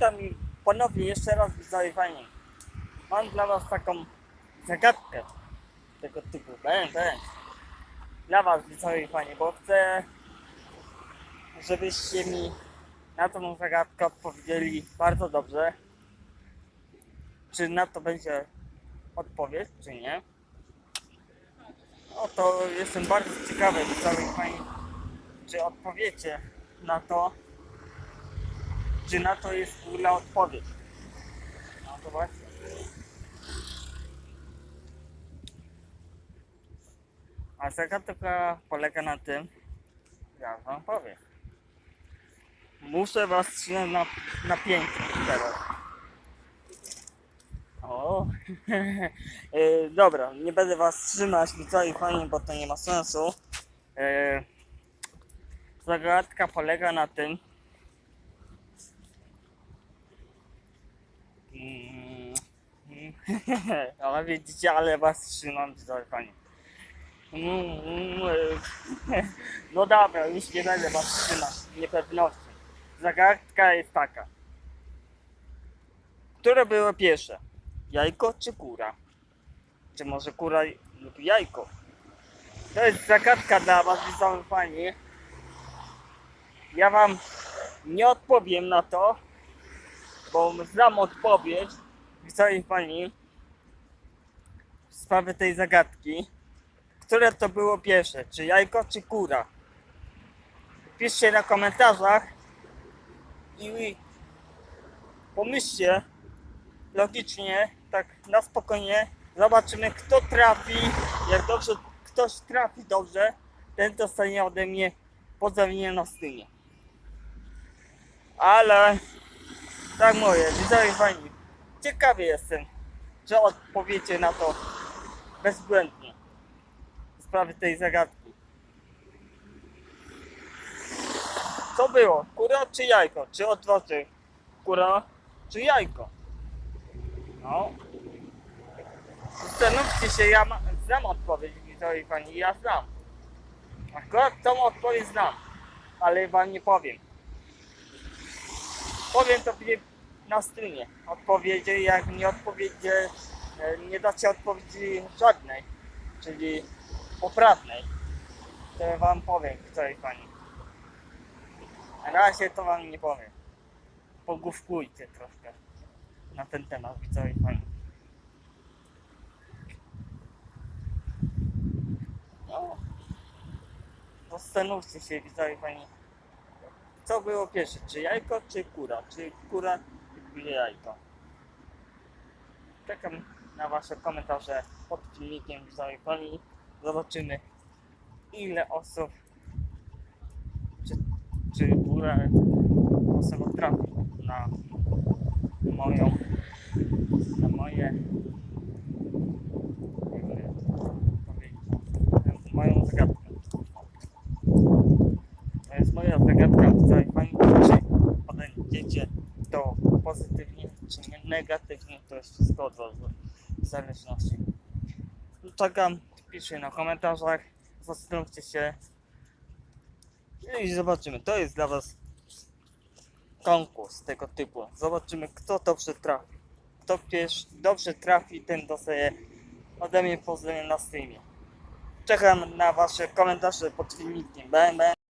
witam i ponownie jeszcze raz widzowie. Mam dla was taką zagadkę tego typu. Będę. Dla was widzowie fajnie, bo chcę żebyście mi na tą zagadkę odpowiedzieli bardzo dobrze. Czy na to będzie odpowiedź, czy nie? No to jestem bardzo ciekawy, widzowie fajnie, czy odpowiecie na to, na to jest w ogóle odpowiedź. No to właśnie. A zagadka polega na tym, ja wam powiem. Muszę was trzymać na, na pięknie teraz. O, e, dobra, nie będę was trzymać i fajnie, bo to nie ma sensu. E, zagadka polega na tym, ale widzicie, ale was trzymam widzowie fajnie. Mm, mm, e, No dobra, już nie będę was trzymać niepewności. Zagadka jest taka. Które było pierwsze? Jajko czy kura? Czy może kura lub jajko? To jest zagadka dla was fajnie. Ja wam nie odpowiem na to, bo znam odpowiedź widzowie fani w sprawie tej zagadki. Które to było pierwsze? Czy jajko, czy kura? Piszcie na komentarzach i pomyślcie logicznie, tak na spokojnie. Zobaczymy kto trafi. Jak dobrze ktoś trafi dobrze, ten dostanie ode mnie pozdrowienie na stynie. Ale tak moje, widzowie fajni. Ciekawy jestem, czy odpowiecie na to bezbłędnie w sprawie tej zagadki. Co było? Kura czy jajko? Czy odwrotnie? Kura czy jajko? No. Zastanówcie się, ja ma, znam odpowiedź, widzowie fani, ja znam. Akurat tą odpowiedź znam, ale wam nie powiem. Powiem to na streamie. Odpowiedzi, jak nie odpowiedzie, e, nie dacie odpowiedzi żadnej, czyli poprawnej, to wam powiem, jest pani. Na razie to wam nie powiem. Pogłówkujcie troszkę na ten temat, jest pani. No. Zastanówcie się, widzowie pani. Co było pierwsze? Czy jajko, czy kura? Czy kura, czy jajko? Czekam na Wasze komentarze pod filmikiem widzowie pani. Zobaczymy ile osób czy, czy górę osoba trafi na moją na moje moją zagadkę. To jest moja zagadka, w której Pani czy podejdziecie to pozytywnie, czy nie negatywnie, to jest wszystko od Was, w zależności. Czekam, piszcie na komentarzach, zastanówcie się i zobaczymy. To jest dla Was konkurs tego typu. Zobaczymy, kto dobrze trafi. Kto pierwszy dobrze trafi, ten dostaje ode mnie pozdrowienia na streamie. Czekam na Wasze komentarze pod filmikiem. Bang, bang.